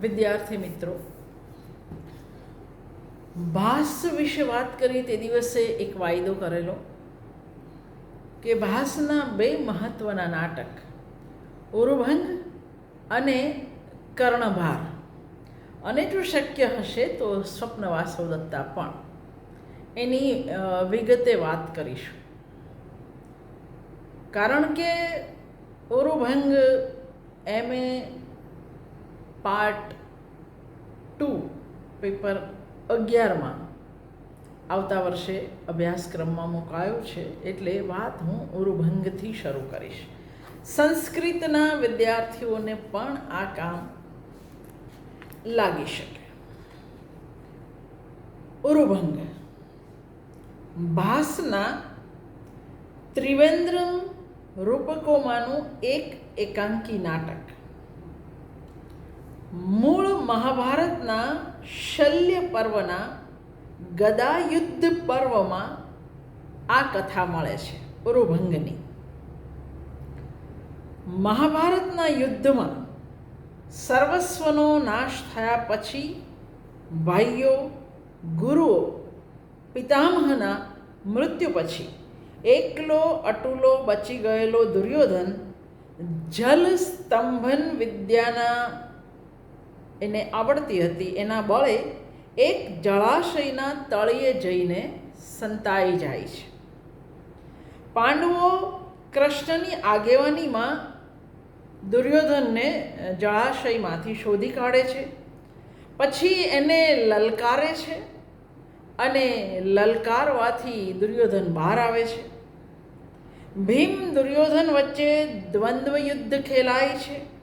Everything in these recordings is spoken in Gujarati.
વિદ્યાર્થી મિત્રો, ભાસ વિશે વાત કરી તે દિવસે એક વાયદો કરેલો કે ભાસના બે મહત્વના નાટક, ઉરુભંગ અને કર્ણભાર. અને જો શક્ય હશે તો સ્વપ્ન વાસવદત્તા પણ. એની વિગતે વાત કરીશું. કારણ કે ઉરુભંગ એમ પાર્ટ ટુ, પેપર અગિયારમાં આવતા વર્ષે અભ્યાસક્રમમાં મુકાયો છે, એટલે વાત હું ઉરુભંગથી શરૂ કરીશ. સંસ્કૃતના વિદ્યાર્થીઓને પણ આ કામ લાગી શકે. ઉરુભંગ. ભાસના ત્રિવેન્દ્ર રૂપકોમાંનું એક એકાંકી નાટક. મૂળ મહાભારતના શલ્ય પર્વના ગદા યુદ્ધ પર્વમાં આ કથા મળે છે ઉરુભંગની મહાભારતના યુદ્ધમાં સર્વસ્વનો નાશ થયા પછી ભાઈઓ, ગુરુઓ, પિતામહના મૃત્યુ પછી એકલો અટુલો બચી ગયેલો દુર્યોધન જલ સ્તંભન વિદ્યાના એને આવડતી હતી. એના બળે એક જળાશયના તળિયે જઈને સંતાઈ જાય છે. પાંડવો કૃષ્ણની આગેવાનીમાં દુર્યોધનને જળાશયમાંથી શોધી કાઢે છે. પછી એને લલકારે છે અને લલકારવાથી દુર્યોધન બહાર આવે છે. ભીમ દુર્યોધન વચ્ચે દ્વંદ્વ યુદ્ધ ખેલાય છે.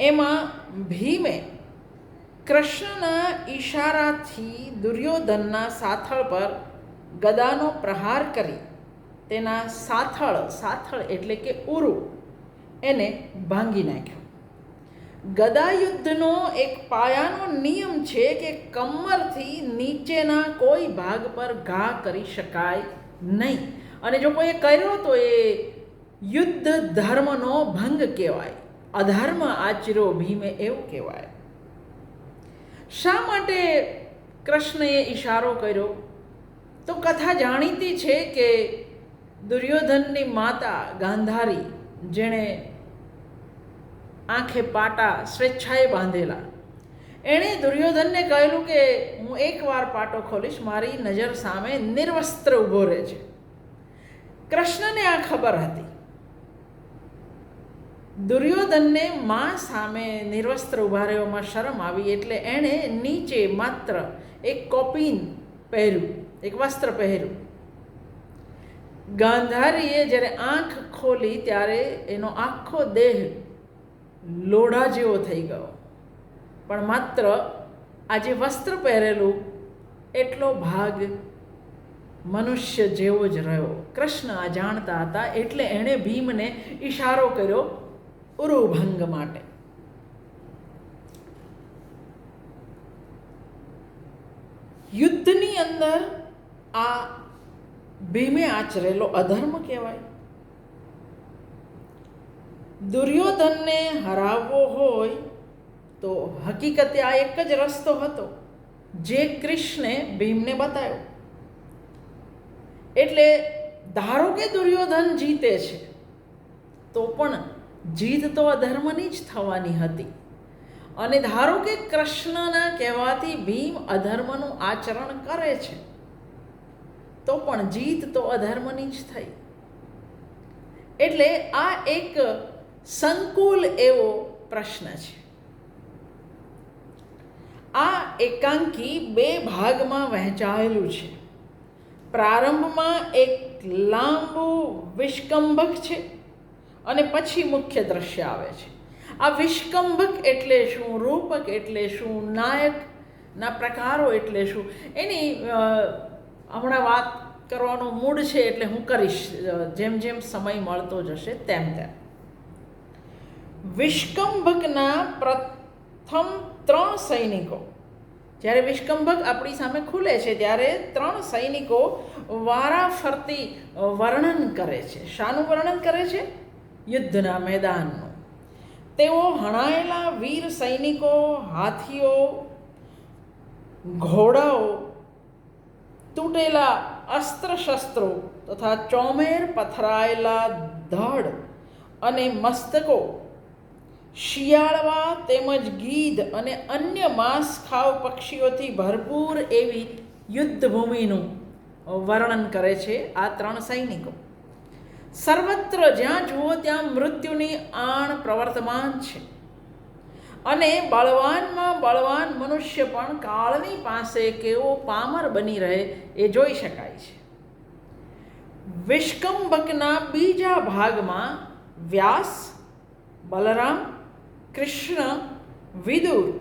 એમાં ભીમે કૃષ્ણના ઈશારાથી દુર્યોધનના સાથળ પર ગદાનો પ્રહાર કરી. તેના સાથળ સાથળ એટલે કે ઉરુ, એને ભાંગી નાખ્યો. ગદા યુદ્ધનો એક પાયાનો નિયમ છે કે કમરથી નીચેના કોઈ ભાગ પર ઘા કરી શકાય નહીં. અને જો કોઈએ કર્યો તો એ યુદ્ધ ધર્મનો ભંગ કહેવાય. અધર્મ આચર્યો ભીમે એવું કહેવાય. શા માટે કૃષ્ણએ ઈશારો કર્યો? તો કથા જાણીતી છે કે દુર્યોધનની માતા ગાંધારી, જેણે આંખે પાટા સ્વેચ્છાએ બાંધેલા. એણે દુર્યોધનને કહેલું કે, હું એકવાર પાટો ખોલીશ, મારી નજર સામે નિર્વસ્ત્ર ઊભો રહે છે કૃષ્ણને આ ખબર હતી. દુર્યોધનને મા સામે નિર્વસ્ત્ર ઊભા રહેવામાં શરમ આવી એટલે એણે નીચે માત્ર એક કોપીન પહેર્યું, એક વસ્ત્ર પહેર્યું. ગાંધારીએ જ્યારે આંખ ખોલી ત્યારે એનો આખો દેહ લોઢા જેવો થઈ ગયો. પણ માત્ર આ જે વસ્ત્ર પહેરેલું, એટલો ભાગ મનુષ્ય જેવો જ રહ્યો. કૃષ્ણ આ જાણતા હતા એટલે એણે ભીમને ઈશારો કર્યો ઉરુભંગ માટે યુદ્ધની અંદર આ ભીમે આચરેલો અધર્મ કહેવાય દુર્યોધનને હરાવવો હોય તો હકીકતે આ એક જ રસ્તો હતો જે કૃષ્ણે ભીમને બતાવ્યો એટલે ધારો કે દુર્યોધન જીતે છે તો પણ જીત તો અધર્મની જ થવાની હતી. અને ધારો કે કૃષ્ણના કહેવાથી ભીમ અધર્મનું આચરણ કરે છે, તો પણ જીત તો અધર્મની જ થઈ. એટલે આ એક સંકુલ એવો પ્રશ્ન છે. આ એકાંકી બે ભાગમાં વહેંચાયેલું છે. પ્રારંભમાં એક લાંબુ વિષ્કંભક છે. અને પછી મુખ્ય દ્રશ્ય આવે છે. આ વિષ્કંભક એટલે શું, રૂપક એટલે શું નાયકના પ્રકારો એટલે શું? એની હમણાં વાત કરવાનો મૂડ છે એટલે હું કરીશ. જેમ જેમ સમય મળતો જશે તેમ તેમ. વિષ્કંભકના પ્રથમ ત્રણ સૈનિકો. જ્યારે વિષ્કંભક આપણી સામે ખુલે છે, ત્યારે ત્રણ સૈનિકો વારાફરતી વર્ણન કરે છે. શાનું વર્ણન કરે છે? યુદ્ધના મેદાનનો તેઓ હણાયેલા વીર સૈનિકો, હાથીઓ, ઘોડાઓ, તૂટેલા અસ્ત્ર શસ્ત્રો તથા ચોમેર પથરાયેલા ધડ અને મસ્તકો, શિયાળવા તેમજ ગીધ અને અન્ય માંસ ખાવ પક્ષીઓથી ભરપૂર એવી યુદ્ધભૂમિનું વર્ણન કરે છે આ ત્રણ સૈનિકો. સર્વત્ર જ્યાં જુઓ ત્યાં મૃત્યુની આણ પ્રવર્તમાન છે. અને બળવાનમાં બળવાન મનુષ્ય પણ કાળની પાસે કેવો પામર બની રહે એ જોઈ શકાય છે. વિષ્કંભકના બીજા ભાગમાં વ્યાસ, બલરામ, કૃષ્ણ, વિદુર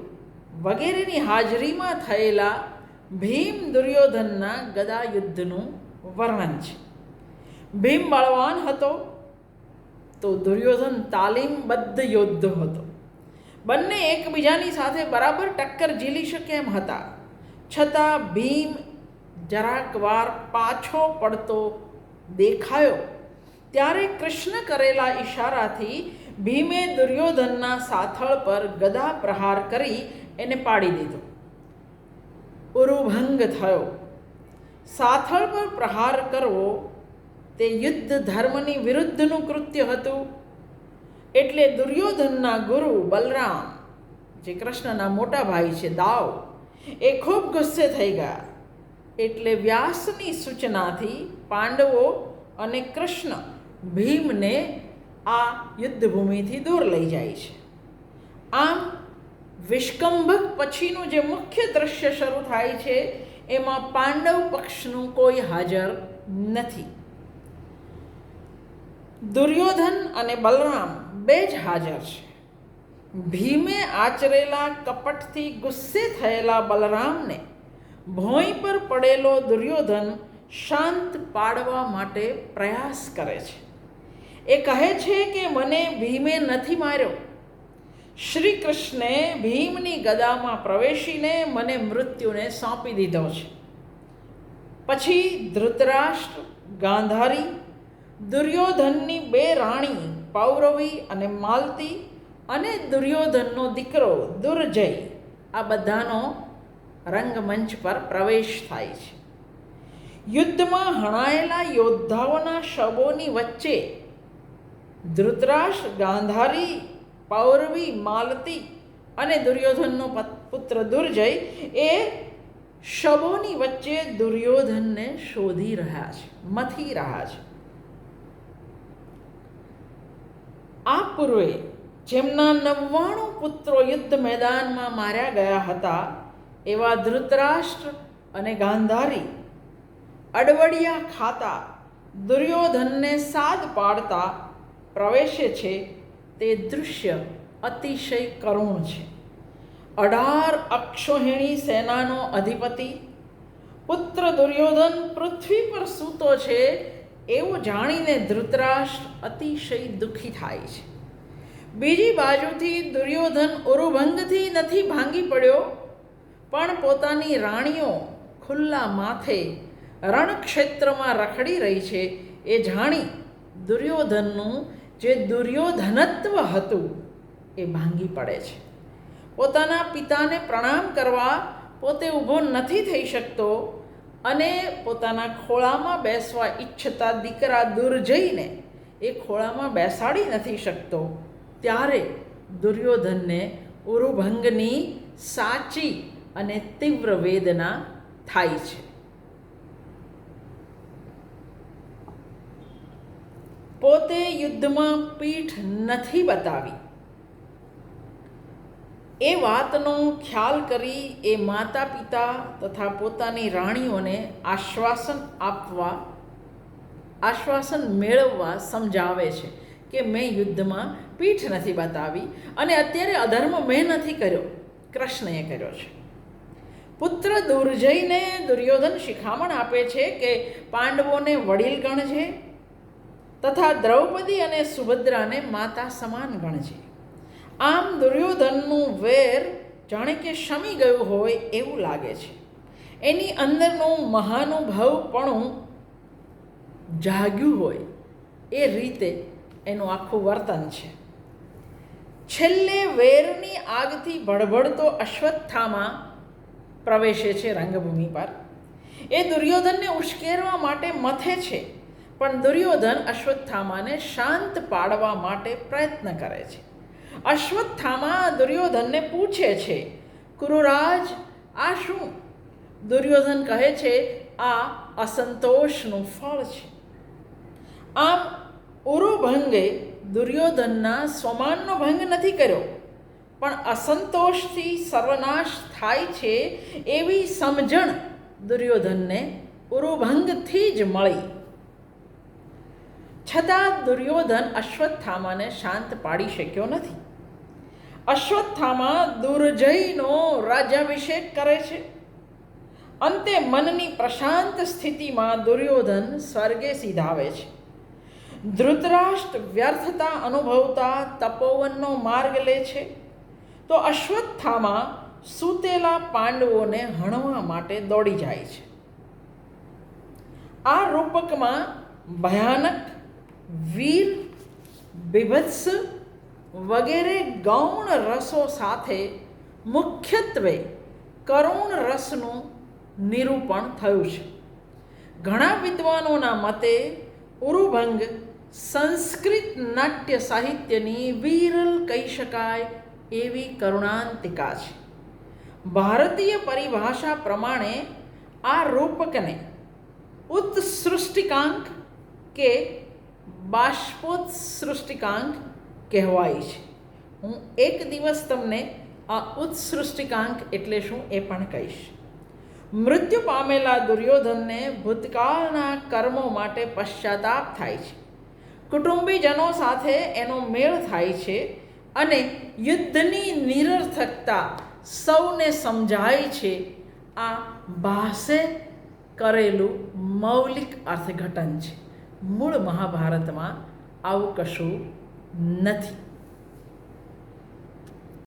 વગેરેની હાજરીમાં થયેલા ભીમ દુર્યોધનના ગદા યુદ્ધનું વર્ણન છે. ભીમ બળવાન હતો તો દુર્યોધન તાલીમબદ્ધ યોદ્ધ હતો. બંને એકબીજાની સાથે બરાબર ટક્કર ઝીલી શકે એમ હતા. છતાં ભીમ જરાક વાર પાછો પડતો દેખાયો. ત્યારે કૃષ્ણ કરેલા ઈશારાથી ભીમે દુર્યોધનના સાથળ પર ગદા પ્રહાર કરી એને પાડી દીધો. ઉરુભંગ થયો. સાથળ પર પ્રહાર કરવો તે યુદ્ધ ધર્મની વિરુદ્ધનું કૃત્ય હતું. એટલે દુર્યોધનના ગુરુ બલરામ, જે કૃષ્ણના મોટા ભાઈ છે દાવ, એ ખૂબ ગુસ્સે થઈ ગયા. એટલે વ્યાસની સૂચનાથી પાંડવો અને કૃષ્ણ ભીમને આ યુદ્ધભૂમિથી દૂર લઈ જાય છે. આમ વિષ્કંભક પછીનું જે મુખ્ય દ્રશ્ય શરૂ થાય છે, એમાં પાંડવ પક્ષનું કોઈ હાજર નથી. દુર્યોધન અને બલરામ બે જ હાજર છે. ભીમે આચરેલા કપટથી ગુસ્સે થયેલા બલરામને ભોંય પર પડેલો દુર્યોધન શાંત પાડવા માટે પ્રયાસ કરે છે. એ કહે છે કે મને ભીમે નથી માર્યો. શ્રી કૃષ્ણે ભીમની ગદામાં પ્રવેશીને મને મૃત્યુને સોંપી દીધો છે. પછી ધૃતરાષ્ટ્ર, ગાંધારી દુર્યોધનની બે રાણી, પૌરવી અને માલતી અને દુર્યોધનનો દીકરો દુર્જય, આ બધાનો રંગમંચ પર પ્રવેશ થાય છે. યુદ્ધમાં હણાયેલા યોદ્ધાઓના શબોની વચ્ચે ધૃતરાશ ગાંધારી, પૌરવી, માલતી અને દુર્યોધનનો પુત્ર દુર્જય એ શબોની વચ્ચે દુર્યોધનને શોધી રહ્યા છે, મથી રહ્યા છે. આ પૂર્વે જેમના નવ્વાણું પુત્રો યુદ્ધ મેદાનમાં માર્યા ગયા હતા, એવા ધૃતરાષ્ટ્ર અને ગાંધારી અડવડિયા ખાતા દુર્યોધનને સાદ પાડતા પ્રવેશે છે, તે દૃશ્ય અતિશય કરુણ છે. અઢાર અક્ષોહિણી સેનાનો અધિપતિ, પુત્ર દુર્યોધન પૃથ્વી પર સૂતો છે એવું જાણીને ધૃતરાષ્ટ્ર અતિશય દુઃખી થાય છે. બીજી બાજુથી દુર્યોધન ઉરુભંગથી નથી ભાંગી પડ્યો, પણ પોતાની રાણીઓ ખુલ્લા માથે રણક્ષેત્રમાં રખડી રહી છે એ જાણી દુર્યોધનનું જે દુર્યોધનત્વ હતું એ ભાંગી પડે છે. પોતાના પિતાને પ્રણામ કરવા પોતે ઊભો નથી થઈ શકતો અને પોતાના ખોળામાં બેસવા ઈચ્છતા દીકરા દૂર જઈને એ ખોળામાં બેસાડી નથી શકતો. ત્યારે દુર્યોધનને ઉરુભંગની સાચી અને તીવ્ર વેદના થાય છે. પોતે યુદ્ધમાં પીઠ નથી બતાવી. એ વાતનો ખ્યાલ કરી એ માતા પિતા તથા પોતાની રાણીઓને આશ્વાસન આપવા, આશ્વાસન મેળવવા સમજાવે છે કે મેં યુદ્ધમાં પીઠ નથી બતાવી અને અત્યારે અધર્મ મેં નથી કર્યો. કૃષ્ણએ કર્યો છે. પુત્ર દુર્જયને દુર્યોધન શિખામણ આપે છે કે પાંડવોને વડીલ ગણજે તથા દ્રૌપદી અને સુભદ્રાને માતા સમાન ગણજે. આમ દુર્યોધનનું વેર જાણે કે શમી ગયું હોય એવું લાગે છે. એની અંદરનું મહાનુભાવપણું જાગ્યું હોય એ રીતે એનું આખું વર્તન છે. છેલ્લે વેરની આગથી ભડભડતો અશ્વત્થામાં પ્રવેશે છે રંગભૂમિ પર. એ દુર્યોધનને ઉશ્કેરવા માટે મથે છે, પણ દુર્યોધન અશ્વત્થામાને શાંત પાડવા માટે પ્રયત્ન કરે છે. અશ્વત્થામા દુર્યોધનને પૂછે છે, કુરુરાજ, આ શું? દુર્યોધન કહે છે, આ અસંતોષનું ફળ છે. આમ ઉરુભંગે દુર્યોધનના સ્વમાનનો ભંગ નથી કર્યો, પણ અસંતોષથી સર્વનાશ થાય છે એવી સમજણ દુર્યોધનને ઉરુભંગથી જ મળી. છતાં દુર્યોધન અશ્વત્થામાને શાંત પાડી શક્યો નથી. અશ્વત્થામા દુર્જયનો રાજ્યાભિષેક કરે છે. અંતે મનની પ્રશાંત સ્થિતિમાં દુર્યોધન સ્વર્ગે સીધાવે છે. ધૃતરાષ્ટ્ર વ્યર્થતા અનુભવતા તપોવનનો માર્ગ લે છે. તો અશ્વત્થામા સૂતેલા પાંડવોને હણવા માટે દોડી જાય છે. આ રૂપકમાં ભયાનક, વીર, બીભત્સ વગેરે ગૌણ રસો સાથે મુખ્યત્વે કરુણ રસનું નિરૂપણ થયું છે. ઘણા વિદ્વાનોના મતે ઉરુભંગ સંસ્કૃત નાટ્ય સાહિત્યની વિરલ કહી શકાય એવી કરુણાંતિકા છે. ભારતીય પરિભાષા પ્રમાણે આ રૂપકને ઉત્સૃષ્ટિકાંક કે બાષ્પોત્સૃષ્ટિકાંક કહેવાય છે. હું એક દિવસ તમને આ ઉત્સૃષ્ટિકાંક એટલે શું એ પણ કહીશ. મૃત્યુ પામેલા દુર્યોધનને ભૂતકાળના કર્મો માટે પશ્ચાતાપ થાય છે. કુટુંબીજનો સાથે એનો મેળ થાય છે અને યુદ્ધની નિરર્થકતા સૌને સમજાય છે. આ ભાસે કરેલું મૌલિક અર્થઘટન છે. મૂળ મહાભારતમાં આવું કશું નથી.